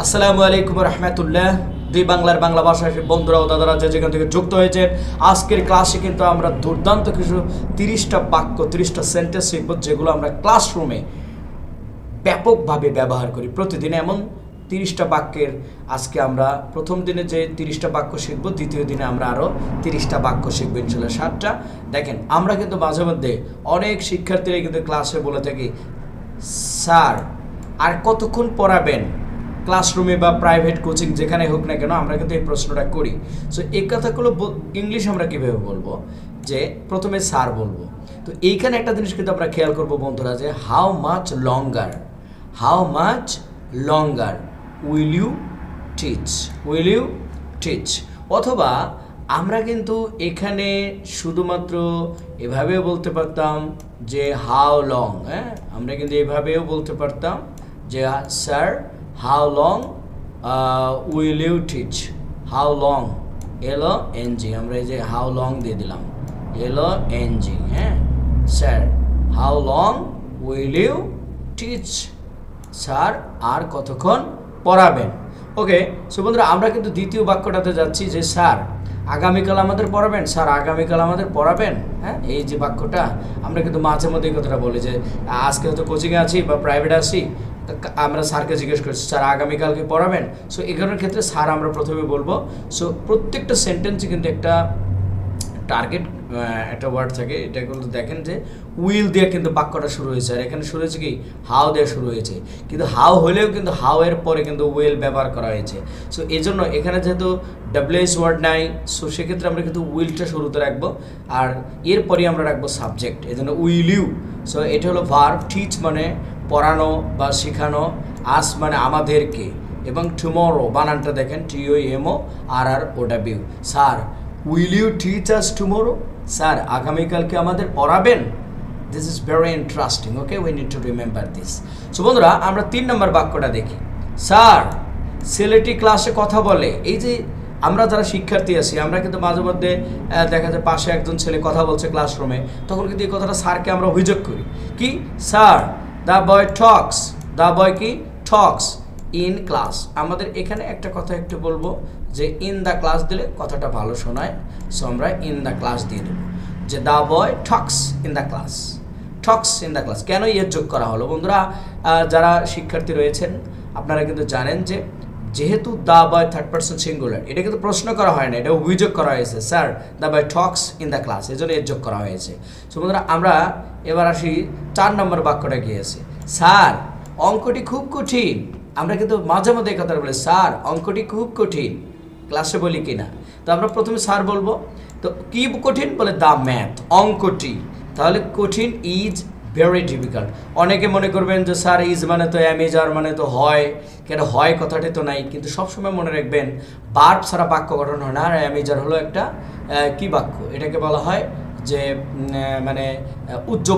আসসালামু আলাইকুম রহমতুল্লাহ। দুই বাংলার বাংলা ভাষার বন্ধুরা ও দাদারা যে যেখান থেকে যুক্ত হয়েছেন, আজকের ক্লাসে কিন্তু আমরা দুর্দান্ত কিছু তিরিশটা বাক্য, তিরিশটা সেন্টেন্স শিখব, যেগুলো আমরা ক্লাসরুমে ব্যাপকভাবে ব্যবহার করি। প্রতিদিন এমন তিরিশটা বাক্যের আজকে আমরা প্রথম দিনে যে তিরিশটা বাক্য শিখব, দ্বিতীয় দিনে আমরা আরও তিরিশটা বাক্য শিখব ইনশাল্লাহ ষাটটা দেখেন, আমরা কিন্তু মাঝে মধ্যে অনেক শিক্ষার্থীরা কিন্তু ক্লাসে বলে থাকি, স্যার, আর কতক্ষণ পড়াবেন? ক্লাসরুমে বা প্রাইভেট কোচিং যেখানে হোক না কেন আমরা কিন্তু এই প্রশ্নটা করি। সো এই কথাগুলো ইংলিশ আমরা কীভাবে বলব? যে প্রথমে স্যার বলব। তো এইখানে একটা জিনিস কিন্তু আমরা খেয়াল করব বন্ধুরা যে how much longer how much longer will you teach will you teach অথবা আমরা কিন্তু এখানে শুধুমাত্র এভাবেও বলতে পারতাম যে হাউ লং হ্যাঁ? আমরা কিন্তু এভাবেও বলতে পারতাম যে sir how long will you teach how long L O N G আমরা এই যে হাউ লং দিয়ে দিলাম। এলো এনজি হ্যাঁ? Sir how long will you teach sir আর কতক্ষণ পড়াবেন? ওকে সো আমরা কিন্তু দ্বিতীয় বাক্যটাতে যাচ্ছি যে স্যার আগামীকাল আমাদের পড়াবেন? স্যার আগামীকাল আমাদের পড়াবেন? হ্যাঁ এই যে বাক্যটা, আমরা কিন্তু মাঝে মধ্যে এই কথাটা বলি যে, আজকে হয়তো কোচিংয়ে আছি বা প্রাইভেট আছি আমরা স্যারকে জিজ্ঞেস করছি স্যার, আগামীকালকে পড়াবেন? সো এগুলোর ক্ষেত্রে স্যার আমরা প্রথমে বলব সো প্রত্যেকটা সেন্টেন্সে কিন্তু একটা টার্গেট একটা ওয়ার্ড থাকে। এটা কিন্তু দেখেন যে উইল দিয়ে কিন্তু বাক্যটা শুরু হয়েছে। আর এখানে শুরু হয়েছে কি? হাউ দিয়ে শুরু হয়েছে। কিন্তু হাউ হলেও কিন্তু হাউ এর পরে কিন্তু উইল ব্যবহার করা হয়েছে। সো এই জন্য এখানে যেহেতু ডাব্লিউএস ওয়ার্ড নাই সো সেক্ষেত্রে আমরা কিন্তু উইলটা শুরুতে রাখব। আর এরপরে আমরা রাখব সাবজেক্ট এই জন্য উইল ইউ সো এটা হলো ভার টিচ মানে পড়ানো বা শেখানো আস মানে আমাদেরকে। এবং টুমরো বানানটা দেখেন T O M O R R O W sir will you teach us tomorrow sir, আগামীকালকে আমাদের পড়াবেন? This is very interesting okay we need to remember this so বন্ধুরা, আমরা তিন নম্বর বাক্যটা দেখি। স্যার, ছেলেটি ক্লাসে কথা বলে। এই যে আমরা যারা শিক্ষার্থী আছি, আমরা কিন্তু মাঝে মধ্যে দেখা যায় পাশে একজন ছেলে কথা বলছে ক্লাসরুমে তখন কিন্তু এই কথাটা স্যারকে আমরা অভিযোগ করি। কি? Sir the boy talks the boy কি? টক্স ইন ক্লাস আমাদের এখানে একটা কথা একটু বলব যে ইন দ্য ক্লাস দিলে কথাটা ভালো শোনায়। সো আমরা ইন দ্য ক্লাস দিয়ে দেবো। যে the boy talks in the class talks in the class কেন ইয়ের যোগ করা হলো? বন্ধুরা যারা শিক্ষার্থী রয়েছেন, আপনারা কিন্তু জানেন যে যেহেতু the boy third person singular এটা কিন্তু প্রশ্ন করা হয় না, এটা অভিযোগ করা হয়েছে। Sir the boy talks in the class এই জন্য এর যোগ করা হয়েছে। সো বন্ধুরা, আমরা এবার আসি চার নম্বর বাক্যটা গিয়েছে স্যার, অঙ্কটি খুব কঠিন। আমরা কিন্তু মাঝে মধ্যে এই কথাটা বলি, স্যার, অঙ্কটি খুব কঠিন। ক্লাসে বলি কিনা তো আমরা প্রথমে স্যার বলব, তো কি কঠিন? বলে দ্য ম্যাথ অঙ্কটি। তাহলে কঠিন ইজ ভেরি ডিফিকাল্ট অনেকে মনে করবেন যে, স্যার ইজ মানে তো অ্যামেজার মানে তো হয়। কেন, হয় কথাটি তো নাই। কিন্তু সবসময় মনে রাখবেন বার্ব ছাড়া বাক্য গঠন হয় না। আর অ্যামেজার হলো একটা কি বাক্য? এটাকে বলা হয় যে মানে উজ্জ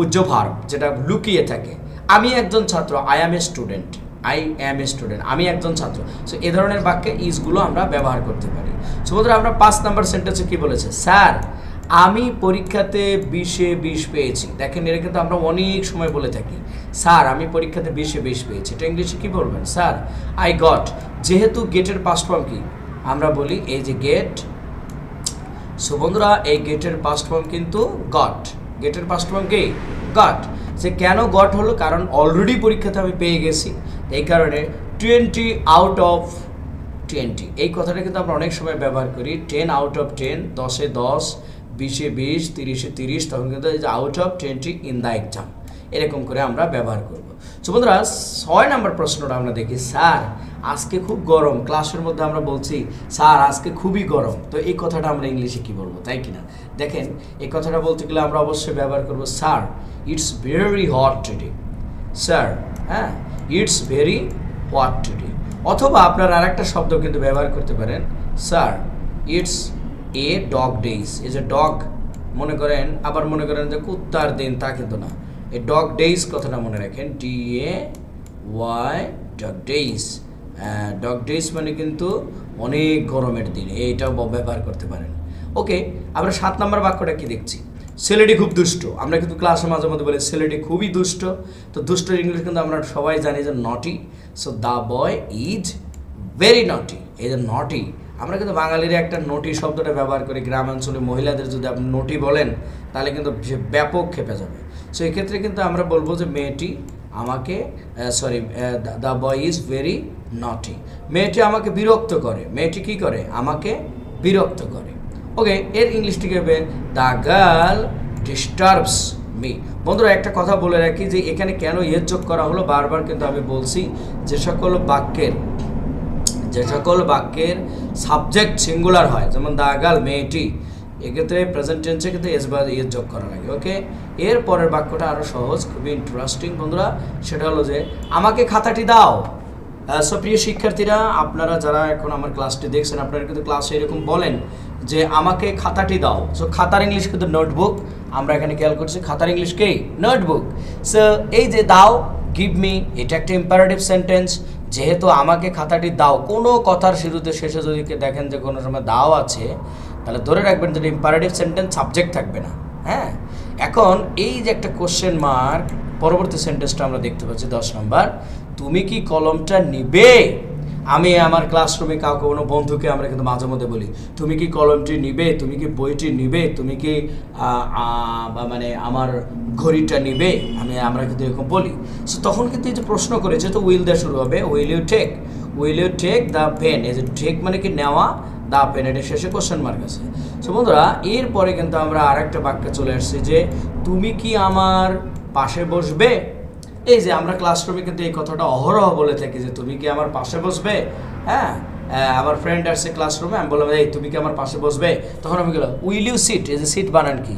উজ্জ ভার্ব যেটা লুকিয়ে থাকে। আমি একজন ছাত্র I am a student I am a student আমি একজন ছাত্র। সো এ ধরনের বাক্যে ইজগুলো আমরা ব্যবহার করতে পারি। সো আমরা পাঁচ নাম্বার সেন্টেন্সে কী বলেছে? স্যার আমি পরীক্ষাতে বিশে বিশ পেয়েছি। দেখেন, এটা কিন্তু আমরা অনেক সময় বলে থাকি। স্যার, আমি পরীক্ষাতে বিশে বিশ পেয়েছি। এটা ইংলিশে কি বলবেন? স্যার আই গট যেহেতু গেটের পাস্ট ফর্ম কি? আমরা বলি এই যে গেট সো বন্ধুরা, এই গেটের পাস্ট ফর্ম কিন্তু গট গেটের পাস্ট ফর্ম কি? গট সে কেন গট হলো? কারণ অলরেডি পরীক্ষাতে আমি পেয়ে গেছি। এই কারণে টোয়েন্টি আউট অফ টোয়েন্টি এই কথাটা কিন্তু আমরা অনেক সময় ব্যবহার করি। টেন আউট অফ টেন দশে দশ বিশে বিশ, তিরিশে তিরিশ, তখন কিন্তু এই যে out of twenty in the exam এরকম করে আমরা ব্যবহার করব। সো বন্ধুরা, ছয় নম্বর প্রশ্নটা আমরা দেখি, স্যার, আজকে খুব গরম। ক্লাসের মধ্যে আমরা বলছি, স্যার, আজকে খুবই গরম। তো এই কথাটা আমরা ইংলিশে কি বলব, তাই কি না দেখেন, এই কথাটা বলতে গেলে আমরা অবশ্যই ব্যবহার করব, sir it's very hot today sir হ্যাঁ ইটস ভেরি হট টুডে অথবা আপনার আরেকটা শব্দ কিন্তু ব্যবহার করতে পারেন, sir it's a dog days এই যে ডগ মনে করেন, আবার মনে করেন যে কুত্তার দিন, তা কিন্তু না। এই ডগ ডেইস কথাটা মনে রাখেন। D A Y dog days dog days মানে কিন্তু অনেক গরমের দিন। এইটাও ব্যবহার করতে পারেন। ওকে আমরা সাত নম্বর বাক্যটা কি দেখছি? ছেলেটি খুব দুষ্ট। আমরা কিন্তু ক্লাসে মাঝে মধ্যে বলি, ছেলেটি খুবই দুষ্ট। তো দুষ্টর ইংলিশ কিন্তু আমরা সবাই জানি যে naughty so the boy is very naughty এই যে নটি আমরা কিন্তু বাঙালির একটা নটি শব্দটা ব্যবহার করি গ্রামাঞ্চলে মহিলাদের যদি আপনি নটি বলেন, তাহলে কিন্তু সে ব্যাপক খেপে যাবে। সো এক্ষেত্রে কিন্তু আমরা বলব যে মেয়েটি আমাকে sorry the boy is very naughty মেয়েটি আমাকে বিরক্ত করে। মেয়েটি কি করে? আমাকে বিরক্ত করে। ওকে এর ইংলিশটিকে হবে দ্য গার্ল ডিস্টার্বস মি বন্ধুরা, একটা কথা বলে রাখি যে এখানে কেন এর যোগ করা হলো? বারবার কিন্তু আমি বলছি যে সকল বাক্যের যে সকল বাক্যের সাবজেক্ট সিঙ্গুলার হয়, যেমন দা গার্ল মেয়েটি এক্ষেত্রে প্রেজেন্ট টেন্সে কিন্তু এস বা এর যোগ করা লাগে ওকে এর পরের বাক্যটা আরও সহজ, খুবই ইন্টারেস্টিং বন্ধুরা, সেটা হলো যে, আমাকে খাতাটি দাও। সো প্রিয় শিক্ষার্থীরা, আপনারা যারা এখন আমার ক্লাসটি দেখছেন, আপনারা কিন্তু ক্লাসে এরকম বলেন যে, আমাকে খাতাটি দাও। সো খাতার ইংলিশ কিন্তু নোটবুক আমরা এখানে খেয়াল করছি, খাতার ইংলিশ কি? নোটবুক সো এই যে দাও গিভ মি এটা একটা ইম্পারেটিভ সেন্টেন্স যেহেতু আমাকে খাতাটি দাও, কোনো কথার শুরুতে শেষে যদি দেখেন যে কোনো সময় দাও আছে, তাহলে ধরে রাখবেন যে ইম্পারেটিভ সেন্টেন্স সাবজেক্ট থাকবে না। হ্যাঁ? এখন এই যে একটা কোশ্চেন মার্ক পরবর্তী সেন্টেন্সটা আমরা দেখতে পাচ্ছি দশ নম্বর তুমি কি কলমটা নিবে? আমি আমার ক্লাসরুমে কাউকে, কোনো বন্ধুকে আমরা কিন্তু মাঝে মধ্যে বলি, তুমি কি কলমটি নিবে? তুমি কি বইটি নিবে? তুমি কি মানে আমার ঘড়িটা নিবে? আমি, আমরা কিন্তু এরকম বলি। সো তখন কিন্তু এই যে প্রশ্ন করেছে, তো উইল দিয়ে শুরু হবে will you take will you take the pen এই যে টেক মানে কি নেওয়া? দা পেন এটা শেষে কোশ্চেন মার্ক আছে। সো বন্ধুরা, এরপরে কিন্তু আমরা আরেকটা বাক্যে চলে আসছি যে, তুমি কি আমার পাশে বসবে? এই যে আমরা ক্লাসরুমে কিন্তু এই কথাটা অহরহ বলে থাকি যে, তুমি কি আমার পাশে বসবে? হ্যাঁ? আমার ফ্রেন্ড আসছে ক্লাসরুমে আমি বললাম, এই, তুমি কি আমার পাশে বসবে? তখন আমি গেলাম উইল ইউ সিট এই যে সিট বানান কি?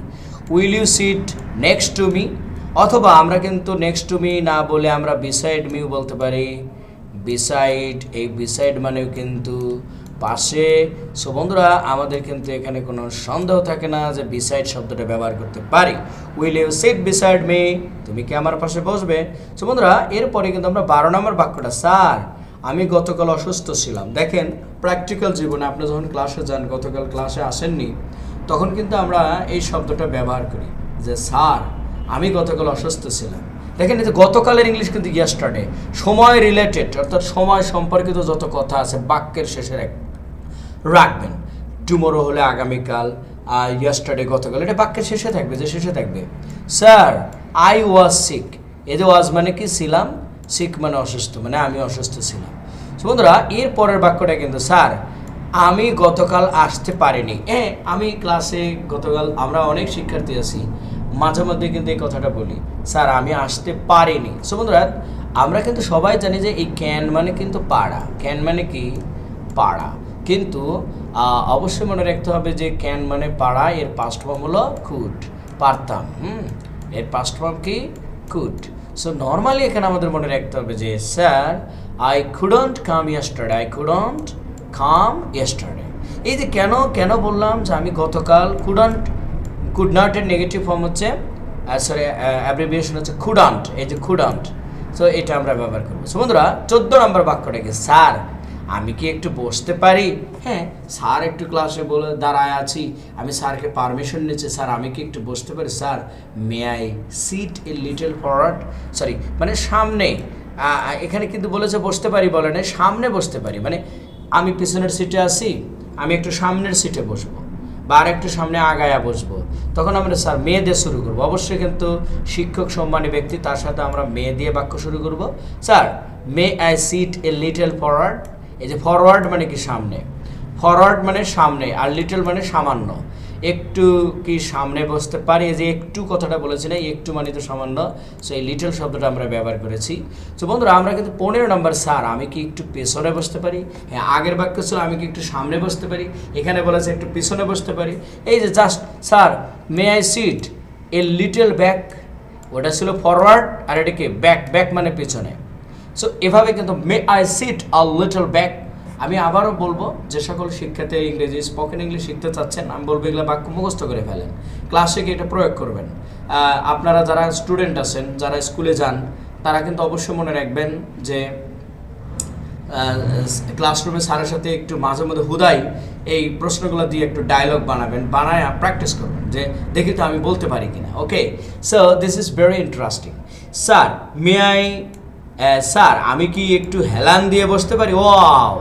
Will you sit next to me অথবা আমরা কিন্তু নেক্সট টু মি না বলে আমরা বিসাইড মিউ বলতে পারি। বিসাইড এই বিসাইড মানেও কিন্তু পাশে। সো বন্ধুরা, আমাদের কিন্তু এখানে কোনো সন্দেহ থাকে না যে বিসাইড শব্দটা ব্যবহার করতে পারি। Will you sit beside me তুমি কি আমার পাশে বসবে? সো বন্ধুরা, এরপরে কিন্তু আমরা বারো নম্বর বাক্যটা। স্যার, আমি গতকাল অসুস্থ ছিলাম। দেখেন প্র্যাকটিক্যাল জীবনে আপনি যখন ক্লাসে যান, গতকাল ক্লাসে আসেননি, তখন কিন্তু আমরা এই শব্দটা ব্যবহার করি যে, স্যার, আমি গতকাল অসুস্থ ছিলাম। দেখেন যে গতকালের ইংলিশ কিন্তু ইয়াস্টারডে সময় রিলেটেড অর্থাৎ সময় সম্পর্কিত যত কথা আছে, বাক্যের শেষের এক রাখবেন। টুমোরো হলে আগামীকাল, আর ইয়াস্টারডে গতকাল, এটা বাক্যের শেষে থাকবে, যে শেষে থাকবে। স্যার আই ওয়াজ সিক যে ওয়াজ মানে কি? ছিলাম। সিক মানে অসুস্থ মানে আমি অসুস্থ ছিলাম। বন্ধুরা, এর পরের বাক্যটা কিন্তু স্যার আমি গতকাল আসতে পারিনি। এ, আমি ক্লাসে গতকাল আমরা অনেক শিক্ষার্থী আছি। মাঝে মধ্যে কিন্তু এই কথাটা বলি স্যার আমি আসতে পারিনি। সো বন্ধুরা, আমরা কিন্তু সবাই জানি যে এই ক্যান মানে কিন্তু পাড়া। ক্যান মানে কি? পাড়া। কিন্তু অবশ্যই মনে রাখতে হবে যে ক্যান মানে পাড়া, এর পাস্ট ফর্ম হলো কুড পারতাম, হুম? এর পাস্ট ফর্ম কি? কুড সো নর্মালি এখানে আমাদের মনে রাখতে হবে যে sir I couldn't come yesterday I couldn't come yesterday এই যে কেন কেন বললাম যে আমি গতকাল কুডন্ট কুড নট এর নেগেটিভ ফর্ম হচ্ছে সরি অ্যাব্রিভিয়েশন হচ্ছে খুডান্ট এই যে খুডান্ট সো এটা আমরা ব্যবহার করব। সো বন্ধুরা, চোদ্দ নম্বর বাক্যটা কি স্যার আমি কি একটু বসতে পারি? হ্যাঁ। স্যার একটু ক্লাসে বলে দাঁড়ায় আছি। আমি স্যারকে পারমিশন নিচ্ছি। স্যার আমি কি একটু বসতে পারি? Sir may I sit a little forward sorry মানে সামনে এখানে কিন্তু বলেছে বসতে পারি বলে না সামনে বসতে পারি। মানে আমি পিছনের সিটে আছি আমি একটু সামনের সিটে বসবো বা আর একটু সামনে আগায়া বসবো। তখন আমরা স্যার মেয়ে দিয়ে শুরু করব। অবশ্যই কিন্তু শিক্ষক সম্মানী ব্যক্তি তার সাথে আমরা মেয়ে দিয়ে বাক্য শুরু করব। Sir may I sit a little forward এই যে ফরওয়ার্ড মানে কি সামনে? ফরওয়ার্ড মানে সামনে আর লিটল মানে সামান্য। একটু কি সামনে বসতে পারি? এই যে একটু কথাটা বলেছি না একটু মানে তো সামান্য। সো এই লিটল শব্দটা আমরা ব্যবহার করেছি। তো বন্ধুরা, আমরা কিন্তু পনেরো নম্বর স্যার আমি কি একটু পেছনে বসতে পারি? হ্যাঁ আগের বাক্য ছিল, আমি কি একটু সামনে বসতে পারি? এখানে বলেছে একটু পিছনে বসতে পারি। এই যে just sir may I sit a little back ওটা ছিল ফরওয়ার্ড আর এটাকে ব্যাক ব্যাক মানে পেছনে। সো এভাবে কিন্তু may I sit a little back আমি আবারও বলব, যে সকল শিক্ষার্থী ইংরেজি স্পোকেন ইংলিশ শিখতে চাচ্ছেন, আমি বলব এগুলো বাক্য মুখস্থ করে ফেলেন। ক্লাসে গিয়ে এটা প্রয়োগ করবেন। আপনারা যারা স্টুডেন্ট আছেন, যারা স্কুলে যান, তারা কিন্তু অবশ্যই মনে রাখবেন যে ক্লাসরুমে স্যারের সাথে একটু মাঝে মধ্যে হুদাই, এই প্রশ্নগুলো দিয়ে একটু ডায়লগ বানাবেন, বানায় প্র্যাকটিস করবেন, যে দেখি তো আমি বলতে পারি কিনা। Okay so this is very interesting sir may I sir, আমি কি একটু হেলান দিয়ে বসতে পারি? ওয়াও!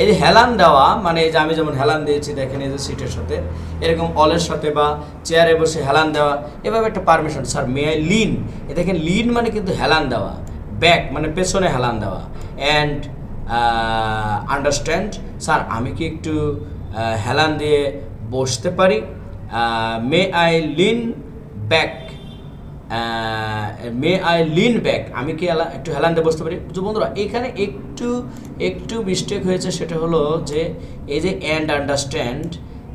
এই যে হেলান দেওয়া মানে এই যে আমি যেমন হেলান দিয়েছি, দেখেন এই যে সিটের সাথে, এরকম অলের সাথে বা চেয়ারে বসে হেলান দেওয়া, এভাবে একটা permission. Sir, may I lean? এ দেখেন, লিন মানে কিন্তু হেলান দেওয়া, ব্যাক মানে পেছনে হেলান দেওয়া। অ্যান্ড আন্ডারস্ট্যান্ড, স্যার, আমি কি একটু হেলান দিয়ে বসতে পারি? May I lean back. May I lean back আমি কি একটু হেলান দিয়ে বসতে পারি? তো বন্ধুরা, এখানে একটু একটু মিস্টেক হয়েছে, সেটা হলো যে এই যে অ্যান্ড আন্ডারস্ট্যান্ড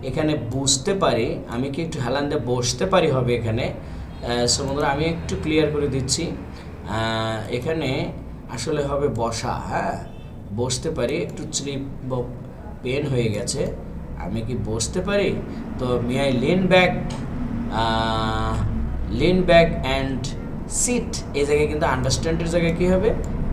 এখানে বুঝতে পারি, আমি কি একটু হেলান দিয়ে বসতে পারি হবে এখানে? সো বন্ধুরা, আমি একটু ক্লিয়ার করে দিচ্ছি। এখানে আসলে হবে বসা হ্যাঁ? বসতে পারি, একটু স্লিপ পেন হয়ে গেছে। আমি কি বসতে পারি? তো may I lean back lean back and sit এই জায়গায় কিন্তু আন্ডারস্ট্যান্ডের জায়গায় কী হবে?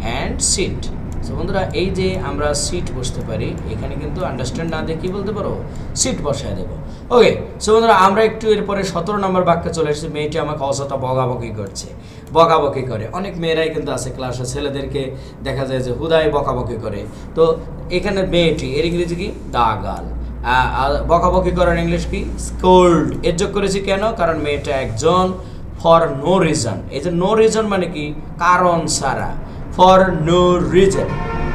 অ্যান্ড সিট সো বন্ধুরা, এই যে আমরা সিট বসতে পারি, এখানে কিন্তু আন্ডারস্ট্যান্ড না দিয়ে কী বলতে পারো? সিট বসায় দেবো। ওকে সো বন্ধুরা, আমরা একটু এরপরে সতেরো নম্বর বাক্যে চলে এসেছি। মেয়েটি আমাকে অযথা বকাবকি করছে, বকাবকি করে। অনেক মেয়েরাই কিন্তু আছে ক্লাসে ছেলেদেরকে দেখা যায় যে হুদায় বকাবকি করে। তো এখানে মেয়েটি, এর ইংরেজি কি? দা আর বকাবকি করার ইংলিশ কি? স্কোল্ড এর যোগ করেছি কেন? কারণ মেয়েটা একজন ফর নো রিজন এই যে নো রিজন মানে কি? কারণ ছাড়া। ফর নো রিজন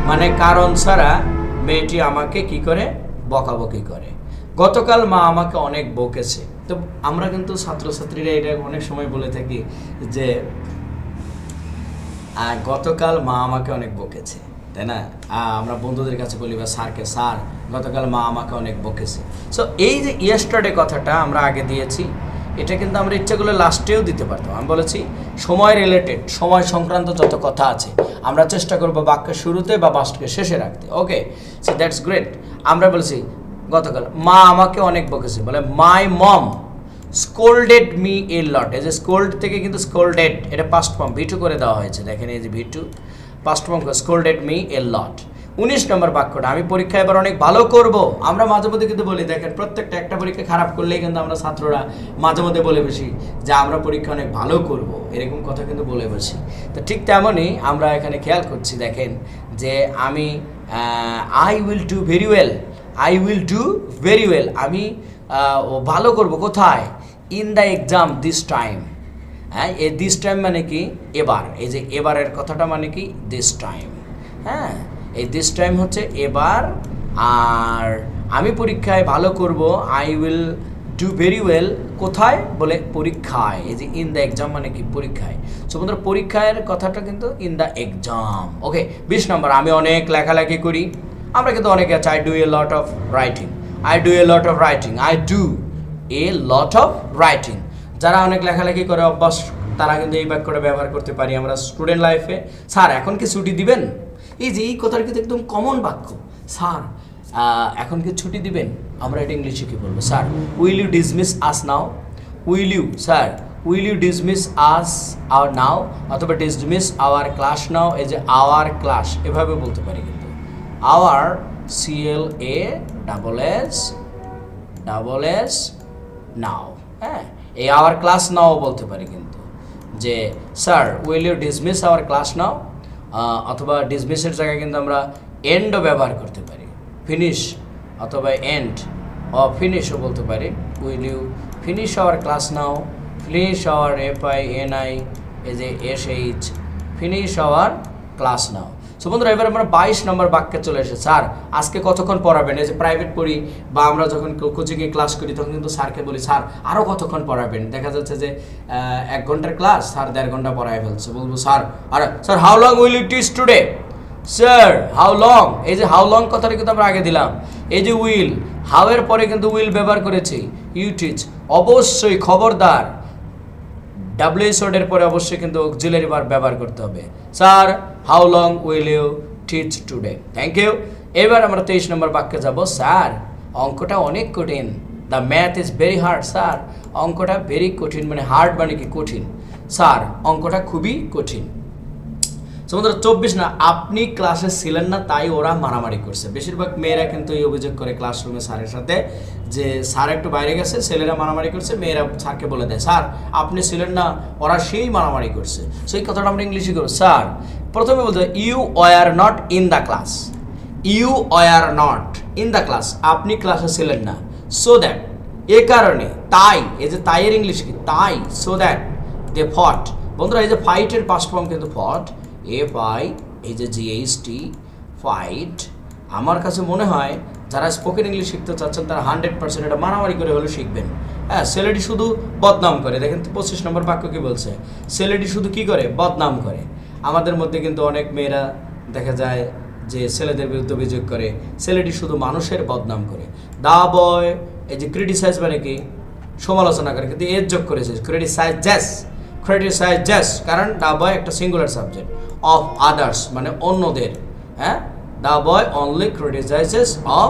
মানে কারণ ছাড়া মেয়েটি আমাকে কি করে? বকাবকি করে। গতকাল মা আমাকে অনেক বকেছে। তো আমরা কিন্তু ছাত্রছাত্রীরা এটা অনেক সময় বলে থাকি যে গতকাল মা আমাকে অনেক বকেছে। তাই না? আমরা বন্ধুদের কাছে বলি বা স্যারকে স্যার, গতকাল মা আমাকে অনেক বকেছে। সো এই যে ইয়েস্টারডে কথাটা আমরা আগে দিয়েছি, এটা কিন্তু আমরা ইচ্ছা করলে লাস্টেও দিতে পারতাম। আমি বলেছি, সময় রিলেটেড সময় সংক্রান্ত যত কথা আছে, আমরা চেষ্টা করব বাক্যের শুরুতে বা বাক্যের শেষে রাখতে। ওকে সো দ্যাটস গ্রেট আমরা বলেছি, গতকাল মা আমাকে অনেক বকেছে। বলে my mom scolded me a লট এই যে স্কোল্ড থেকে কিন্তু স্কোল্ডেড এটা পাস্ট ফর্ম ভিটু করে দেওয়া হয়েছে। দেখেন এই যে V two past form scolded me a lot উনিশ নম্বর বাক্যটা, আমি পরীক্ষা এবার অনেক ভালো করব। আমরা মাঝে মধ্যে কিন্তু বলি, দেখেন, প্রত্যেকটা একটা পরীক্ষা খারাপ করলেই কিন্তু আমরা ছাত্ররা মাঝে মধ্যে বলে বসি যে, আমরা পরীক্ষা অনেক ভালো করব। এরকম কথা কিন্তু বলে বসি। তো ঠিক তেমনই আমরা এখানে খেয়াল করছি, দেখেন, যে আমি I will do very well I will do very well আমি ভালো করব কোথায়? In the exam this time হ্যাঁ এ দিস টাইম মানে কি? এবার। এই যে এবারের কথাটা মানে কি? দিস টাইম হ্যাঁ এই দিস টাইম হচ্ছে এবার। আর আমি পরীক্ষায় ভালো করব। I will do very well কোথায়? বলে পরীক্ষায়। এই যে ইন দ্য এক্সাম মানে কি? পরীক্ষায়। সো বন্ধুরা, পরীক্ষার কথাটা কিন্তু ইন দ্য এক্সাম ওকে বিশ নম্বর। আমি অনেক লেখালেখি করি। আমরা কিন্তু অনেকে আছে। I do a lot of writing I do a lot of writing I do a lot of writing যারা অনেক লেখালেখি করে অভ্যাস তারা কিন্তু এই বাক্যটা ব্যবহার করতে পারি আমরা স্টুডেন্ট লাইফে স্যার, এখন কি ছুটি দিবেন? এই যে, এই কথাটা কিন্তু একদম কমন বাক্য। স্যার এখন কি ছুটি দিবেন? আমরা এটা ইংলিশে কি বলব? Sir will you dismiss us now will you sir will you dismiss us our now অথবা ডিসমিস আওয়ার ক্লাস নাও এই যে আওয়ার ক্লাস এভাবে বলতে পারি কিন্তু। Our C L A double S double S now হ্যাঁ? এই আওয়ার ক্লাস নাও বলতে পারি কিন্তু। যে sir will you dismiss our class now অথবা ডিসমিসের জায়গায় কিন্তু আমরা এন্ডও ব্যবহার করতে পারি। ফিনিশ অথবা এন্ড অ ফিনিশও বলতে পারি। Will you finish our class now finish our F I N I age S H finish our class now so বন্ধুরা, এবার আমরা বাইশ নম্বর বাক্যে চলে এসে স্যার, আজকে কতক্ষণ পড়াবেন? এই যে প্রাইভেট পড়ি বা আমরা যখন কোচিংয়ে ক্লাস করি, তখন কিন্তু স্যারকে বলি, স্যার আরও কতক্ষণ পড়াবেন? দেখা যাচ্ছে যে এক ঘণ্টার ক্লাস স্যার দেড় ঘণ্টা পড়ায় ফেলছে। বলব, sir, R, sir how long will you teach today sir how long এই যে হাউ লং কথাটা কিন্তু আমরা আগে দিলাম। এই যে উইল হাউ এর পরে কিন্তু উইল ব্যবহার করেছি। ইউ টিচ অবশ্যই খবরদার। ডাব্লিউএস ওয়ার্ডের পরে অবশ্যই কিন্তু অক্সিলারি বার ব্যবহার করতে হবে। Sir how long will you teach today thank you এবার আমরা তেইশ নম্বর বাক্যে যাব। স্যার অঙ্কটা অনেক কঠিন। The math is very hard sir অঙ্কটা ভেরি কঠিন মানে হার্ড মানে কি কঠিন? স্যার অঙ্কটা খুবই কঠিন। তোমাদের চব্বিশ না, আপনি ক্লাসে ছিলেন না, তাই ওরা মারামারি করছে। বেশিরভাগ মেয়েরা কিন্তু এই অভিযোগ করে ক্লাসরুমে স্যারের সাথে যে, স্যার একটু বাইরে গেছে, ছেলেরা মারামারি করছে, মেয়েরা স্যারকে বলে দেয়, স্যার, আপনি ছিলেন না, ওরা সেই মারামারি করছে। সেই কথাটা আমরা ইংলিশে করব, স্যার, প্রথমে বলতে you were not in the class you were not in the class আপনি ক্লাসে ছিলেন না। সো দ্যাট এ কারণে, তাই, এই যে তাইয়ের ইংলিশ কি? তাই সো দ্যাট দে ফট বন্ধুরা, এই যে ফাইটের পাস্ট ফর্ম কিন্তু ফট এফ আই এই যে জিএইচটি ফাইট আমার কাছে মনে হয় যারা স্পোকেন ইংলিশ শিখতে চাচ্ছেন, তারা হান্ড্রেড পার্সেন্ট এটা মারামারি করে হলেও শিখবেন। হ্যাঁ ছেলেটি শুধু বদনাম করে। দেখেন তো পঁচিশ নম্বর বাক্য কি বলছে? ছেলেটি শুধু কি করে? বদনাম করে। আমাদের মধ্যে কিন্তু অনেক মেয়েরা দেখা যায় যে ছেলেদের বিরুদ্ধে অভিযোগ করে, ছেলেটি শুধু মানুষের বদনাম করে। দা বয়, এই যে ক্রিটিসাইজ মানে কি? সমালোচনা করে, কিন্তু এর যোগ করেছে। ক্রিটিসাইজ জ্যাস ক্রিটিসাইজ জ্যাস কারণ দা বয় একটা সিঙ্গুলার সাবজেক্ট অফ আদার্স মানে অন্যদের হ্যাঁ? The boy only criticises of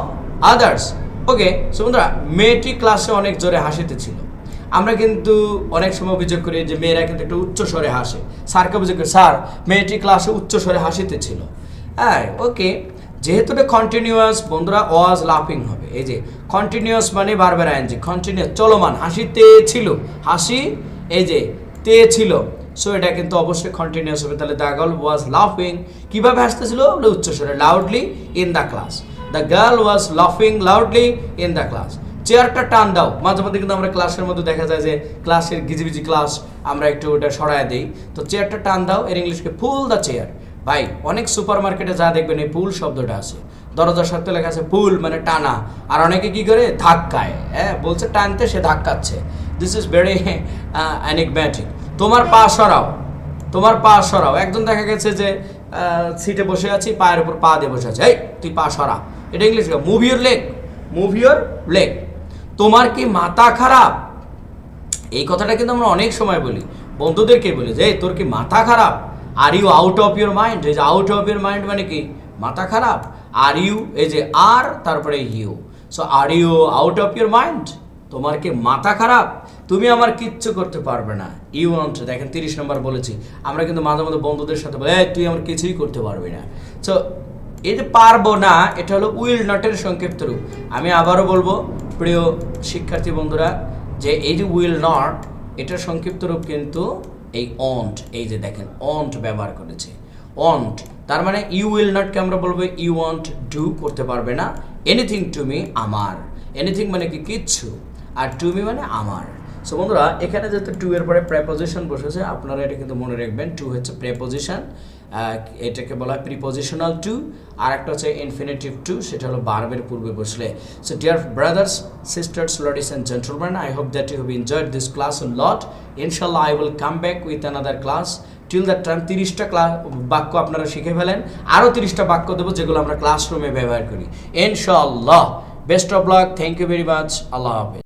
others okay so বন্ধুরা, মেয়েটি ক্লাসে অনেক জোরে হাসিতে ছিল। আমরা কিন্তু অনেক সময় অভিযোগ করি যে মেয়েরা কিন্তু একটু উচ্চ স্বরে হাসে। স্যারকে অভিযোগ করি, স্যার, মেয়েটি ক্লাসে উচ্চ স্বরে হাসিতে ছিল। হ্যাঁ ওকে যেহেতু এটা কন্টিনিউয়াস বন্ধুরা ওয়াজ লাফিং হবে। এই যে কন্টিনিউয়াস মানে বারবার আইনজি কন্টিনিউয়াস চলমান, হাসিতে ছিল, হাসি, এই যে, তে ছিল। সো এটা কিন্তু অবশ্যই কন্টিনিউস হবে। তাহলে দ্য গার্ল ওয়াজ লাফিং কীভাবে হাসতেছিল? উচ্চস্বরে loudly in the class the girl was লাফিং লাউডলি ইন দ্য ক্লাস চেয়ারটা টান দাও। মাঝে মধ্যে কিন্তু আমরা ক্লাসের মধ্যে দেখা যায় যে ক্লাসের গিজিবিজি ক্লাস আমরা একটু ওটা সরায় দিই। তো চেয়ারটা টান দাও, এর ইংলিশকে ফুল দ্য চেয়ার ভাই, অনেক সুপার মার্কেটে যা দেখবেন এই পুল শব্দটা আছে। দরজার সাথে লেখা আছে পুল মানে টানা। আর অনেকে কি করে? ধাক্কায়। হ্যাঁ বলছে টানতে, সে ধাক্কাচ্ছে। দিস ইজ ভেরি অ্যানিকম্যাটিক তোমার পা সরাও, তোমার পা সরাও। একজন দেখা গেছে যে সিটে বসে আছি, পায়ের উপর পা দিয়ে বসে আছে। এই, তুই পা সরা। এটা English move your leg move your leg তোমার কি মাথা খারাপ? এই কথাটা কিন্তু আমরা অনেক সময় বলি। বন্ধুদেরকে বলি যে তোর কি মাথা খারাপ? Are you out of your mind এই যে আউট অফ ইউর মাইন্ড মানে কি? মাথা খারাপ? আর ইউ এই যে আর তারপরে you so are you out of your mind তোমার কি মাথা খারাপ? তুমি আমার কিচ্ছু করতে পারবে না। ইউ ওয়ান্ট দেখেন তিরিশ নম্বর বলেছি, আমরা কিন্তু মাঝে মাঝে বন্ধুদের সাথে বলি তুই আমার কিছুই করতে পারবি না। সো এই যে পারব না, এটা হলো উইল নটের সংক্ষিপ্ত রূপ। আমি আবারও বলব, প্রিয় শিক্ষার্থী বন্ধুরা, যে এই যে উইল নট, এটার সংক্ষিপ্ত রূপ কিন্তু এই অন্ট এই যে দেখেন অন্ট ব্যবহার করেছে। অন্ট তার মানে ইউ উইল নটকে আমরা বলব ইউ ওয়ান্ট ডু করতে পারবে না। এনিথিং টু মি আমার। এনিথিং মানে কি, কিচ্ছু। আর টু মি মানে আমার। সো বন্ধুরা, এখানে যেহেতু টু এর পরে প্রেপোজিশন বসেছে, আপনারা এটা কিন্তু মনে রাখবেন টু হচ্ছে প্রেপোজিশন এটাকে বলা হয় প্রিপোজিশনাল টু আর একটা হচ্ছে ইনফিনিটিভ টু সেটা হলো বার্বের পূর্বে বসলে। So dear brothers sisters ladies and gentleman I hope that you have enjoyed this class lot ইনশাল্লাহ I will come back with another class till that time তিরিশটা ক্লাস বাক্য আপনারা শিখে ফেলেন আরও তিরিশটা বাক্য দেবো, যেগুলো আমরা ক্লাসরুমে ব্যবহার করি। ইনশাল্লাহ best of luck thank you very much আল্লাহ হাফেজ।